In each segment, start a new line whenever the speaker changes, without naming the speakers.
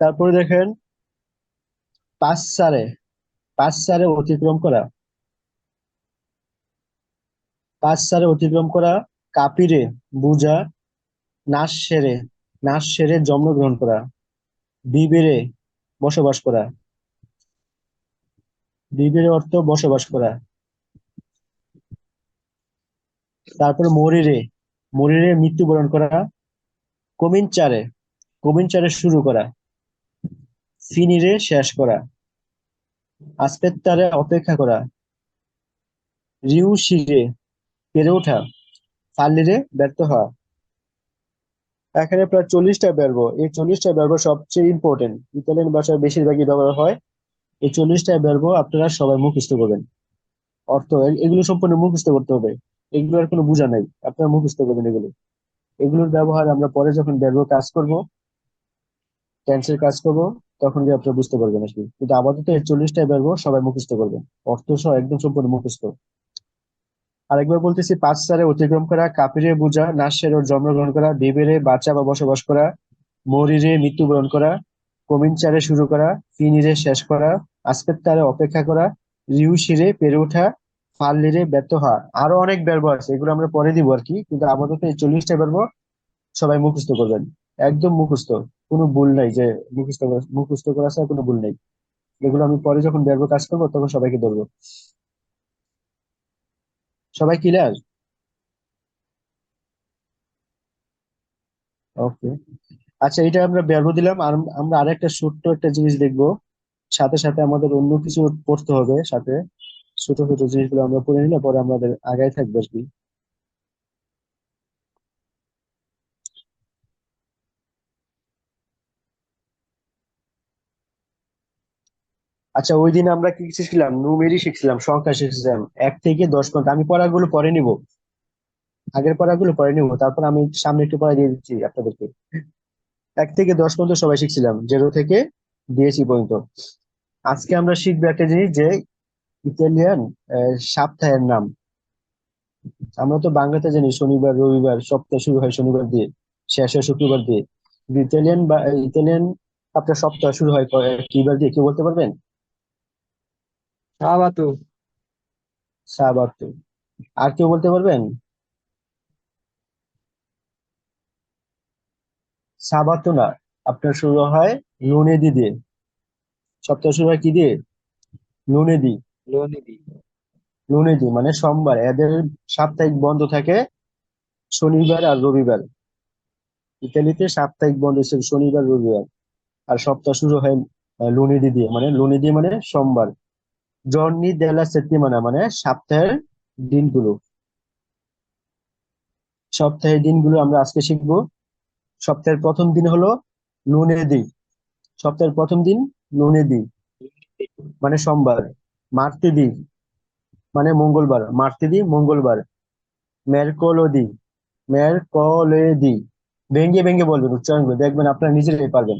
তারপরে দেখেন, পাঁচ সারে পাঁচ সারে অতিক্রম করা। পাঁচ সারে অতিক্রম করা, কাপিরে বুঝা নাশ সেরে নাশ সেরে জন্মগ্রহণ করা, বিবেরে বসবাস করা। বিবেরে অর্থ বসবাস করা। তারপরে মরিরে মরিরে মৃত্যুবরণ করা কমিনচারে কমিনচারে শুরু করা, ফিনিরে শেষ করা আসপেত্তারে অপেক্ষা করা, রিউ শিরে পেরে ওঠা, ফাল্লিরে ব্যর্থ হওয়া। এখানে প্রায় চল্লিশটা ব্যর্ব এই চল্লিশটা ব্যর্ব সবচেয়ে ইম্পর্টেন্ট ইতালিয়ান ভাষায় বেশিরভাগই ব্যবহার হয়। এই চল্লিশটা ব্যর্ব আপনারা সবাই মুখস্থ করবেন। অর্থ, এগুলো সম্পূর্ণ মুখস্থ করতে হবে। এগুলো আর কোনো বোঝা নাই। আপনারা মুখস্থ করবেন এগুলো। এগুলোর ব্যবহার আমরা পরে যখন ব্যর্ব কাজ করব টেন্সের কাজ করব, তখন গিয়ে আপনারা বুঝতে পারবেন আসলে কিন্তু আপাতত এই চল্লিশটা ব্যর্ব সবাই মুখস্থ করবেন। অর্থ সহ একদম সম্পূর্ণ মুখস্থ। আরেকবার বলতেছি, পাঁচ সারে অতিক্রম করা কাপিরে বুঝা নাশের ওর জন্মগ্রহণ করা, বিবেরে বাঁচা বা বসবাস করা, মরিরে মৃত্যুবরণ করা কমিনচারে শুরু করা, ফিনিরে শেষ করা, আসপেত্তারে অপেক্ষা করা রিউ রিউশিরে পেরে ওঠা ফাল্লিরে ব্যর্থ হওয়া আরও অনেক ব্যর্ব আছে, এগুলো আমরা পরে দিব আর কি, কিন্তু আপাতত এই চল্লিশটা ব্যর্ব সবাই মুখস্থ করবেন। একদম মুখস্থ, কোনো ভুল নাই যে মুখস্থ মুখস্থ করা ছাড়া কোনো ভুল নেই। এগুলো আমি পরে যখন ব্যর্ব কাজ করব, তখন সবাইকে ধরবো। সবাই ক্লিয়ার ওকে আচ্ছা এটা আমরা ব্যর্ব দিলাম। আর আমরা আরেকটা ছোট্ট একটা জিনিস দেখব। সাথে সাথে আমাদের অন্য কিছু পড়তে হবে সাথে। ছোট ছোট জিনিসগুলো আমরা পড়ে নিলে পরে আমাদের আগায় থাকবে আর কি। আচ্ছা ওই দিন আমরা কি শিখছিলাম? নুমেরি শিখছিলাম, সংখ্যা শিখছিলাম। এক থেকে দশ পর্যন্ত। আমি পড়াগুলো পরে নিব। আগের পড়াগুলো পরে নিব। তারপর আমি সামনে একটু পড়া দিয়ে দিচ্ছি আপনাদেরকে। এক থেকে দশ পর্যন্ত সবাই শিখছিলাম। জিরো থেকে বিএসসি পর্যন্ত। আজকে আমরা শিখব একটা জিনিস যে ইতালিয়ান সপ্তাহের নাম। আমরা তো বাংলাতে জানি শনিবার রবিবার সপ্তাহ শুরু হয় শনিবার দিয়ে শেষ হয় শুক্রবার দিয়ে। ইতালিয়ান বা ইতালিয়ান আপনার সপ্তাহ শুরু হয় কিবার দিয়ে কেউ বলতে পারবেন?
সাবাতো।
সাবাতো। আর কেউ বলতে পারবেন? সাবাতো না। আপনার শুরু হয় লুনেদি দিয়ে। সপ্তাহ শুরু হয় কি দিয়ে? লুনেদি।
লোনিদি।
লুনেদি মানে সোমবার। এদের সাপ্তাহিক বন্ধ থাকে শনিবার আর রবিবার। ইতালিতে সাপ্তাহিক বন্ধ হিসেবে শনিবার, রবিবার। আর সপ্তাহ শুরু হয় লুনেদি দিয়ে। মানে লুনেদি মানে সোমবার। জর্নি দেলা সেত্তিমানা মানে সপ্তাহের দিনগুলো। সপ্তাহের দিনগুলো আমরা আজকে শিখব। সপ্তাহের প্রথম দিন হলো লুনেদি। সপ্তাহের প্রথম দিন লুনেদি। মানে সোমবার। মার্তেদি মানে মঙ্গলবার মার্তেদি মঙ্গলবার মেরকোলোদি মেরকোলেদি ভেঙ্গে ভেঙ্গে বলবেন উচ্চারণগুলো দেখবেন আপনারা নিজেরাই পারবেন।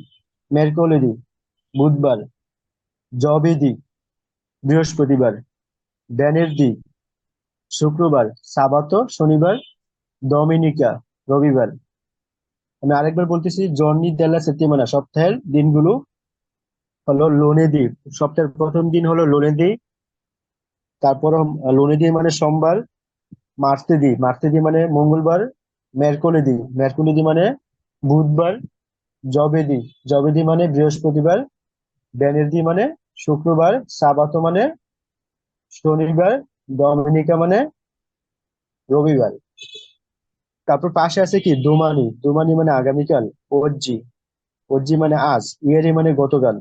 মেরকোলেদি বুধবার জবেদি বৃহস্পতিবার ড্যানেরদি শুক্রবার, সাবাতো, শনিবার, ডমিনিকা, রবিবার। আমি আরেকবার বলতেছি, জর্নি দেলা সেত্তিমানা সপ্তাহের দিনগুলো হলো লোনেদি সপ্তাহের প্রথম দিন হলো লোনে লোনেদি তারপর লোনেদি মানে সোমবার মার্তেদি মার্তেদি মানে মঙ্গলবার মেরকোলেদি মেরকোলেদি মানে বুধবার, জবে জবেদি জবেদি মানে বৃহস্পতিবার বেনেদি মানে শুক্রবার, সাবাতো মানে শনিবার, ডমিনিকা মানে রবিবার। তারপর পাশে আছে কি? দোমানি। দোমানি মানে আগামীকাল ওজ্জি ওজ্জি মানে আজ। ইয়ারি মানে গতকাল।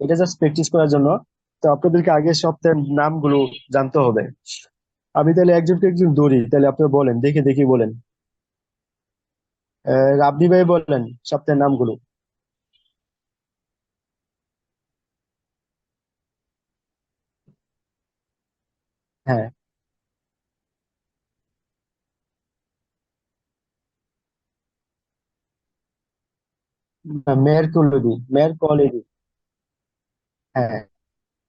এটা জাস্ট প্র্যাকটিস করার জন্য। তো আপনাদেরকে আগে সপ্তাহের নামগুলো জানতে হবে। আমি তাহলে একজনকে একজন দৌড়ি তাহলে আপনারা বলেন, দেখে দেখে বলেন। রাবনি ভাই বলেন সপ্তাহের নামগুলো। হ্যাঁ। মেরকুলদি, মেরকলিদি। হ্যাঁ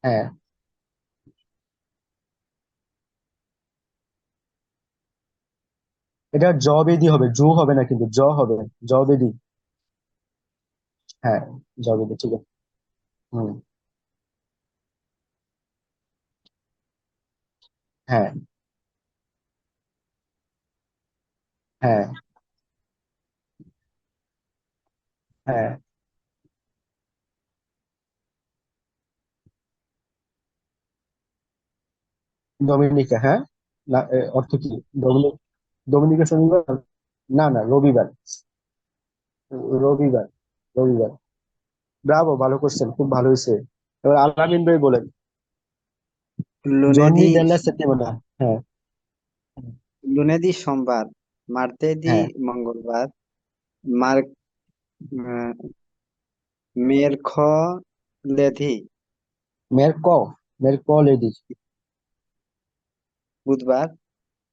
হ্যাঁ। এটা জ বেদি হবে, জু হবে না কিন্তু জ হবে, জ বেদি। হ্যাঁ জ বেদি, ঠিক আছে। হুম। হ্যাঁ। হ্যাঁ। হ্যাঁ। ডমিনিকা হ্যাঁ? না অর্থ কি? ডমিনিক ডমিনিকা শনিবার? না না রবিবার। রবিবার রবিবার। ব্রাভো ভালো করছেন খুব ভালো হয়েছে। এবার আলামিন ভাই বলেন। জনি দেলা সেপ্টেম্বর হ্যাঁ
lunedì সোমবার martedì
হ্যাঁ।
মঙ্গলবার মার আহ, mercoledì
মেরক মেরকলেদি।
বুধবার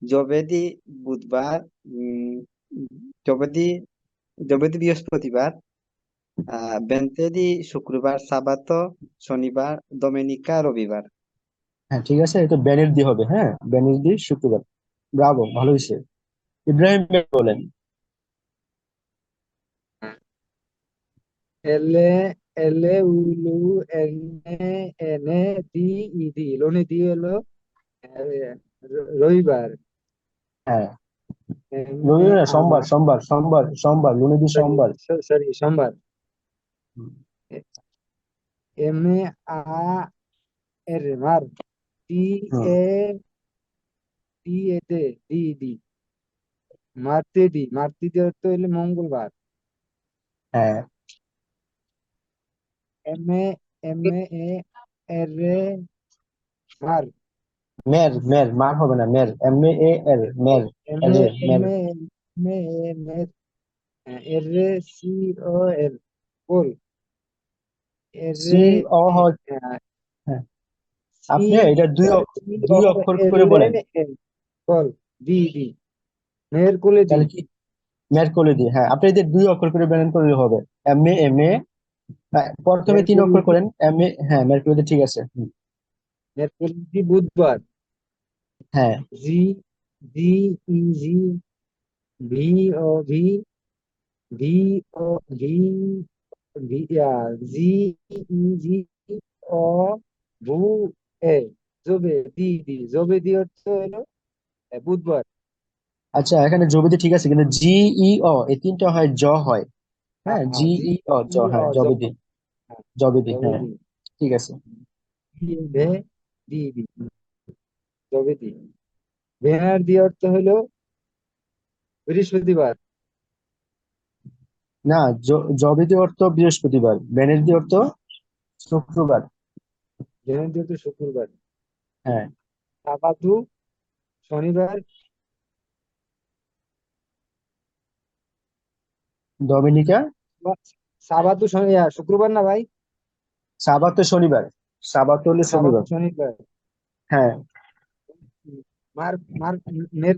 যোবেদি বুধবার উম, যোবেদি যোবেদি বৃহস্পতিবার আহ বেন্তেদি শুক্রবার সাবাতো শনিবার দমেনিকা রবিবার।
হ্যাঁ ঠিক আছে এটা বেনের দি হবে হ্যাঁ বেনের দি শুক্রবার। ব্রাভো ভালো হয়েছে। ইব্রাহিম বলেন।
এলে এলে উলু এনে এনে দি D. lunedì হলো আহ, র- রবিবার।
হ্যাঁ। রবিবার না, সোমবার সোমবার সোমবার সোমবার লুনেদি সোমবার।
sorry, সোমবার।
হুম,
M, A, R, মার T,
hmm,
A, T, A, D, D, D. মার্তেডি মার্তেডি অর্থ হলো মঙ্গলবার।
হ্যাঁ।
এম এ এম এ এর মার
মের মের মার হবে না মের এম এ এর মের এর
এ
মের
মের এর সি ও এল কোল এর
সি হ্যাঁ আপনি এটা দুই অক্ষ- দুই অক্ষর করে বলেন।
কল ডি ডি মেয়ের কোলে
তাহলে কি? মের করে দিই হ্যাঁ। আপনি এদের দুই অক্ষর করে বলেন করলে হবে। এম এ এম এ প্রথমে তিন অক্ষর করেন। এম এ হ্যাঁ মের করে ঠিক আছে।
মেয়ের কোলে বুধবার।
হ্যাঁ।
জি জি ই জি ভি ও ভি ভি ও ভি ভি জি ই জি ও ভু এ জবে দি দি জবে দি অর্থ হলো বুধবার।
আচ্ছা এখানে জবেদি ঠিক আছে কিন্তু জি ই অ এই তিনটা হয় জ হয়। হ্যাঁ
হ্যাঁ,
জি
জি
ই অ জ হ্যাঁ
অ জ।
জবেদি
হ্যাঁ,
জবেদি হ্যাঁ ঠিক আছে।
ভে দি দি। দি ভেনার দি অর্থ হলো বৃহস্পতিবার।
না জবেদি অর্থ বৃহস্পতিবার বেনেদি অর্থ শুক্রবার।
ভেনার দি অর্থ শুক্রবার।
হ্যাঁ।
সাবাতু শনিবার।
ডমিনিকা?
সাবাতু শনি শুক্রবার না ভাই?
সাবাত শনিবার। সাবাত হলে শনিবার।
শনিবার।
হ্যাঁ।
মার মার, মের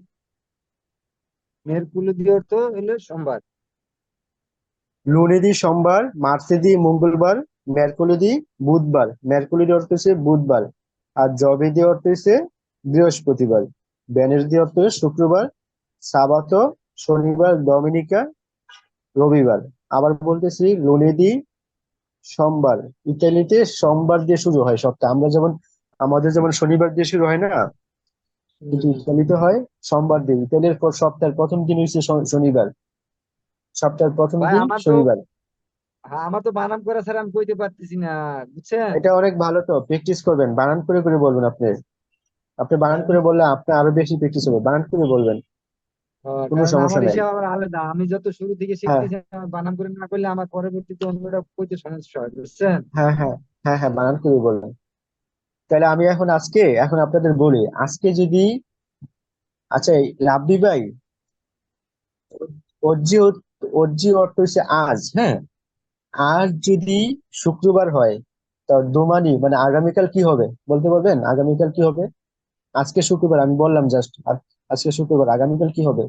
মেরকুলি অর্থ হলো সোমবার।
লুনেদি সোমবার, মার্সেদি মঙ্গলবার, মেরকুলিদি বুধবার। মেরকুলিদি অর্থ হচ্ছে বুধবার, আর জবেদি অর্থ হচ্ছে বৃহস্পতিবার। বেনেসদি অর্থ শুক্রবার, সাবাত শনিবার, ডমিনিকা রবিবার। আবার বলতেছি লুনেদি সোমবার। ইতালিতে সোমবার দিয়ে শুরু হয় সপ্তাহ। আমরা যেমন, আমাদের যেমন শনিবার দিয়ে শুরু হয় না ইতালিতে হয় সোমবার দিন। ইতালির পর সপ্তাহের প্রথম দিন হচ্ছে শনিবার। সপ্তাহের প্রথম
ভাই,
দিন
আমার তো-
শনিবার।
হ্যাঁ আমার তো বানান করা স্যার আমি কইতে পারতেছি না বুঝছেন?
এটা অনেক ভালো তো প্র্যাকটিস করবেন বানান করে করে বলবেন আপনি। আপনি বানান করে বললে আপনি আরও বেশি প্র্যাকটিস হবে বানান করে বলবেন।
আহ,
কোনো
কারণ
সমস্যা
আমার
নাই।
হিসাব আবার আলাদা আমি যত শুরু থেকে শিখতেছি আমার বানান করে না করলে আমার পরবর্তীতে অন্যরা কইতে সমস্যা হয় বুঝছেন?
হ্যাঁ হ্যাঁ হ্যাঁ হ্যাঁ বানান করে বলবেন। তাহলে আমি এখন আজকে এখন আপনাদের বলি আজকে যদি আচ্ছা রাব্বি ভাই অর্জি অর্জি অর্থ হচ্ছে আজ হ্যাঁ? আজ যদি শুক্রবার হয় তা দোমানি মানে আগামীকাল কি হবে? বলতে পারবেন? আগামীকাল কি হবে? আজকে শুক্রবার আমি বললাম জাস্ট আজকে শুক্রবার আগামীকাল কি হবে?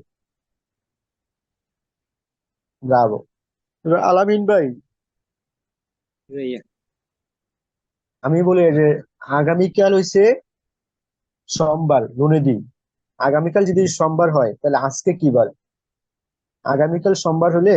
ব্রাভো। আলামিন ভাই। আমি বলি যে আগামীকাল হইছে সোমবার লুনেদি আগামীকাল যদি সোমবার হয়, তাহলে আজকে কি বার? আগামীকাল সোমবার হলে